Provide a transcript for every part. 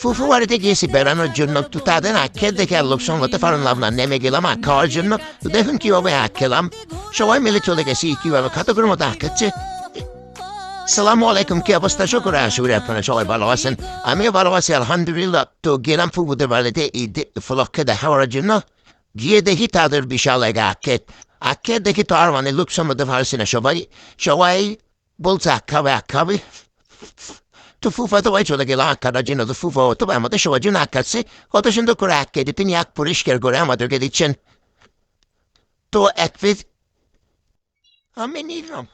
ফুফু বাড়িতে গিয়েছি বেড়ানোর জন্য তো তাদের আখে দেখে আর লোক সঙ্গতে পারলাম না নেমে গেলাম আখ খাওয়ার জন্য তো দেখুন কীভাবে আখ খেলাম সবাই মিলে চলে গেছি কীভাবে খাতকের মতো আখ খাচ্ছে সালামু আলাইকুম কি অবস্থা শুক্র আসুরে আপনারা সবাই ভালো আছেন আমিও ভালো আছি আলহামদুলিল্লাহ তো গেলাম ফুফুদের বাড়িতে এই দে- উপলক্ষে দেখা করার জন্য গিয়ে দেখি তাদের বিশাল এক আখেত আখেত দেখি তো আর মানে লোক সম্বন্ধে পারছি না সবাই সবাই বলছে আখ খাবে আখ খাবে তো ফুফা তো ওই চলে গেল আখ কাটার জন্য তো ফুফা তো আমাদের সবার জন্য আখ খাচ্ছে কত সুন্দর করে আখ কেটে তিনি আখ পরিষ্কার করে আমাদেরকে দিচ্ছেন তো এক পিস আমি নিলাম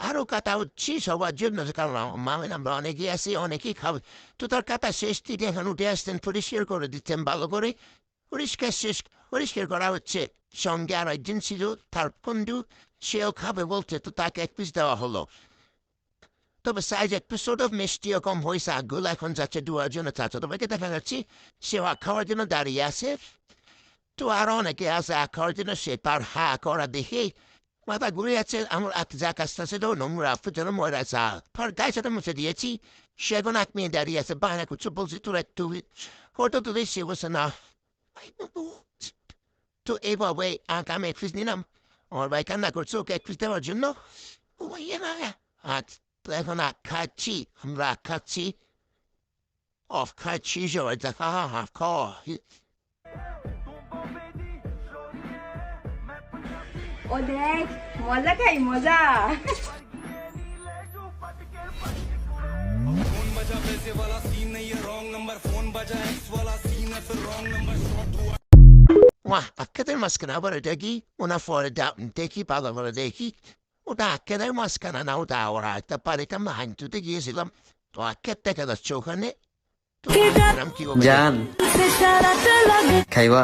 আরও কাটা হচ্ছি সবার জন্য কারণ মামেন আমরা অনেকেই আছি অনেকেই খাবে তো তার কাটা শেষ তিনি এখন উঠে আসতেন পরিষ্কার করে দিচ্ছেন ভালো করে পরিষ্কার শেষ পরিষ্কার করা হচ্ছে সঙ্গে আর একজন ছিল তার বন্ধু সেও খাবে বলছে তো তাকে এক পিস দেওয়া হলো তবে সাইজ ছোট মিষ্টিও কম হয়েছে আগুলো এখন যাচ্ছে দুয়ার জন্য চাচ্ছে তবে দেখা যাচ্ছি সেও আখ খাওয়ার জন্য দাঁড়িয়ে আছে তো আর অনেকে আছে আখ খাওয়ার জন্য সে তার হা করা দেখে মাথা ঘুরে যাচ্ছে আমার হাত যা কাজটা ছিল নোংরা ফুটানো ময়রা চা পর গায়ে সাথে মুছে দিয়েছি সে এখন এক মেয়ে দাঁড়িয়ে আছে বায়না করছে বলছি তোরা একটু ফটো তুলে সে বলছে না তো এইভাবে আঁক আমি এক পিস নিলাম আমার ভাই কান্না করছে ওকে এক পিস দেওয়ার জন্য ওই না আর তো এখন আখ খাচ্ছি আমরা আখ খাচ্ছি অফ খাচ্ছি সবাই দেখা হাফ খাওয়া ও দেখ মজা খাই মজা फोन बजा पैसे वाला सीन नहीं है रॉन्ग नंबर फोन बजा एक्स वाला सीन है फिर रॉन्ग नंबर शॉट हुआ Wah, akkaday maskana bara degi, una fuori da deki pala bara deki. Uda akkaday maskana na uda ora ta pare ta mahan tu te gisilam. To akkaday kada chokane. To ram ki obe. জান খাইবা